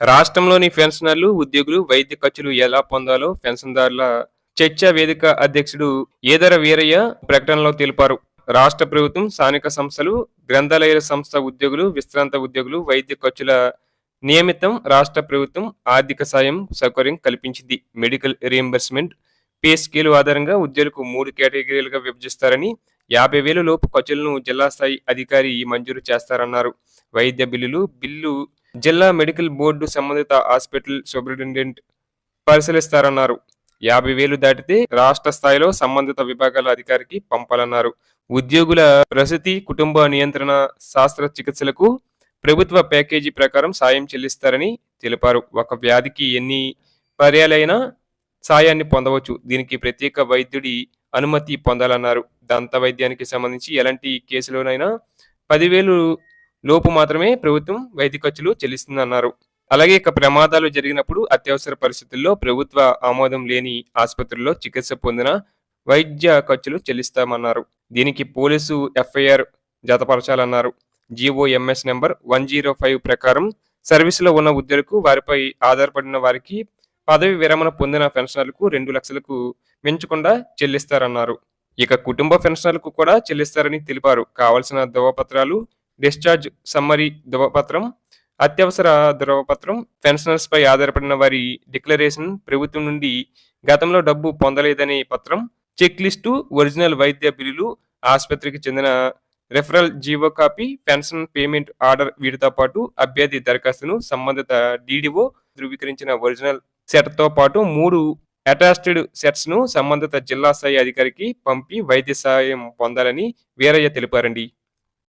రాష్ట్రంలోని పెన్షనర్లు ఉద్యోగులు వైద్య ఖర్చులు ఎలా పొందాలో పెన్షన్దారుల చర్చా వేదిక అధ్యక్షుడు ఏదర వీరయ్య ప్రకటనలో తెలిపారు. రాష్ట్ర ప్రభుత్వం స్థానిక సంస్థలు గ్రంథాలయాల సంస్థ ఉద్యోగులు విశ్రాంత ఉద్యోగులు వైద్య ఖర్చుల నియమితం రాష్ట్ర ప్రభుత్వం ఆర్థిక సాయం సౌకర్యం కల్పించింది. మెడికల్ రియంబర్స్మెంట్ పే స్కేల్ ఆధారంగా ఉద్యోగులకు మూడు కేటగిరీలుగా విభజిస్తారని యాభై వేల లోపు ఖర్చులను జిల్లా స్థాయి అధికారి మంజూరు చేస్తారన్నారు. వైద్య బిల్లులు బిల్లు జిల్లా మెడికల్ బోర్డు సంబంధిత హాస్పిటల్ సూపరింటెండెంట్ పరిశీలిస్తారన్నారు. యాభై వేలు దాటితే రాష్ట్ర స్థాయిలో సంబంధిత విభాగాల అధికారికి పంపాలన్నారు. ఉద్యోగుల ప్రసూతి కుటుంబ నియంత్రణ శాస్త్ర చికిత్సలకు ప్రభుత్వ ప్యాకేజీ ప్రకారం సాయం చెల్లిస్తారని తెలిపారు. ఒక వ్యాధికి ఎన్ని పర్యాలైనా సాయాన్ని పొందవచ్చు. దీనికి ప్రత్యేక వైద్యుడి అనుమతి పొందాలన్నారు. దంత వైద్యానికి సంబంధించి ఎలాంటి కేసులోనైనా పదివేలు లోపు మాత్రమే ప్రభుత్వం వైద్య ఖర్చులు చెల్లిస్తుందన్నారు. అలాగే ఇక ప్రమాదాలు జరిగినప్పుడు అత్యవసర పరిస్థితుల్లో ప్రభుత్వ ఆమోదం లేని ఆసుపత్రుల్లో చికిత్స పొందిన వైద్య ఖర్చులు చెల్లిస్తామన్నారు. దీనికి police FIR జతపరచాలన్నారు. GOMS number one zero five ప్రకారం సర్వీసులో ఉన్న ఉద్యోగులకు వారిపై ఆధారపడిన వారికి పదవి విరమణ పొందిన పెన్షనర్లకు రెండు లక్షలకు మించకుండా చెల్లిస్తారన్నారు. ఇక కుటుంబ పెన్షనర్లకు కూడా చెల్లిస్తారని తెలిపారు. కావలసిన ధృవపత్రాలు డిశ్చార్జ్ సమ్మరీ ధృవపత్రం అత్యవసర ధృవపత్రం పెన్షనర్స్పై ఆధారపడిన వారి డిక్లరేషన్ ప్రభుత్వం నుండి గతంలో డబ్బు పొందలేదనే పత్రం చెక్ లిస్టు ఒరిజినల్ వైద్య బిల్లులు ఆసుపత్రికి చెందిన referral GO copy pension payment order వీటితో పాటు అభ్యర్థి దరఖాస్తును సంబంధిత డీడీఓ ధృవీకరించిన ఒరిజినల్ సెట్తో పాటు మూడు అటాచ్డ్ సెట్స్ను సంబంధిత జిల్లా స్థాయి అధికారికి పంపి వైద్య సహాయం పొందాలని వీరయ్య తెలిపారండి.